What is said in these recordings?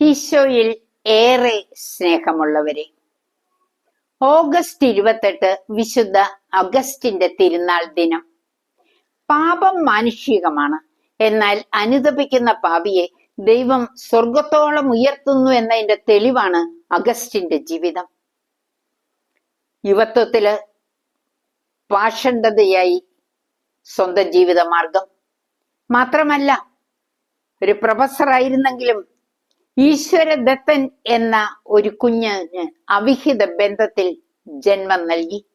ഈശോയിൽ ഏറെ സ്നേഹമുള്ളവരെ ഓഗസ്റ്റ് ഇരുപത്തെട്ട് വിശുദ്ധ അഗസ്റ്റിന്റെ തിരുനാൾ ദിനം പാപം മാനുഷികമാണ്. എന്നാൽ അനുദപിക്കുന്ന പാപിയെ ദൈവം സ്വർഗത്തോളം ഉയർത്തുന്നു എന്നതിന്റെ തെളിവാണ് അഗസ്റ്റിന്റെ ജീവിതം. യുവത്വത്തിൽ പാഷണ്ഡതയായി സ്വന്തം ജീവിതമാർഗം മാത്രമല്ല ഒരു പ്രൊഫസർ ആയിരുന്നെങ്കിലും ഈശ്വരദത്തൻ എന്ന ഒരു കുഞ്ഞിന് അവിഹിത ബന്ധത്തിൽ ജന്മം നൽകി.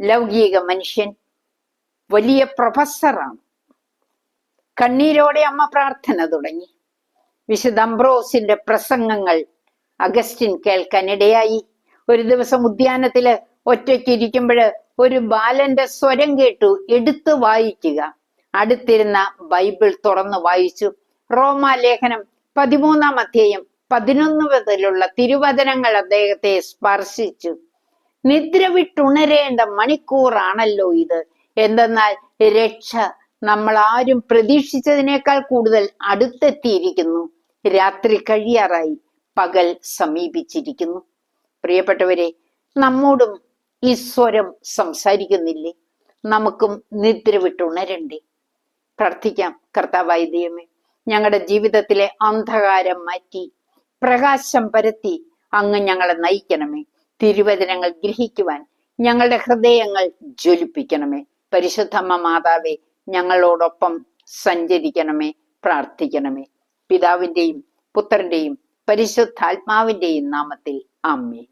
ലൗകിക മനുഷ്യൻ വലിയ പ്രൊഫസറാണ്. കണ്ണീരോടെ അമ്മ പ്രാർത്ഥന തുടങ്ങി. വിശുദ്ധ അംബ്രോസിന്റെ പ്രസംഗങ്ങൾ അഗസ്റ്റിൻ കേൾക്കാനിടയായി. ഒരു ദിവസം ഉദ്യാനത്തിൽ ഒറ്റയ്ക്കിരിക്കുമ്പോൾ ഒരു ബാലന്റെ സ്വരം കേട്ടു എടുത്തു വായിക്കുക. അടുത്തിരുന്ന ബൈബിൾ തുറന്നു വായിച്ചു. റോമാലേഖനം പതിമൂന്നാം അധ്യായം പതിനൊന്ന് മുതലുള്ള തിരുവചനങ്ങൾ അദ്ദേഹത്തെ സ്പർശിച്ചു. നിദ്ര വിട്ടുണരേണ്ട മണിക്കൂറാണല്ലോ ഇത്. എന്തെന്നാൽ രക്ഷ നമ്മൾ ആരും പ്രതീക്ഷിച്ചതിനേക്കാൾ കൂടുതൽ അടുത്തെത്തിയിരിക്കുന്നു. രാത്രി കഴിയാറായി. പകൽ സമീപിച്ചിരിക്കുന്നു. പ്രിയപ്പെട്ടവരെ നമ്മോടും ഈ സ്വരം സംസാരിക്കുന്നില്ലേ? നമുക്കും നിദ്ര വിട്ടുണരണ്ടേ പ്രാർത്ഥിക്കാം. കർത്താവായ ദൈവമേ ഞങ്ങളുടെ ജീവിതത്തിലെ അന്ധകാരം മാറ്റി പ്രകാശം പരത്തി അങ്ങ് ഞങ്ങളെ നയിക്കണമേ. തിരുവചനങ്ങൾ ഗ്രഹിക്കുവാൻ ഞങ്ങളുടെ ഹൃദയങ്ങൾ ജ്വലിപ്പിക്കണമേ. പരിശുദ്ധമ്മ മാതാവെ ഞങ്ങളോടൊപ്പം സഞ്ചരിക്കണമേ പ്രാർത്ഥിക്കണമേ. പിതാവിന്റെയും പുത്രന്റെയും പരിശുദ്ധാത്മാവിന്റെയും നാമത്തിൽ ആമേ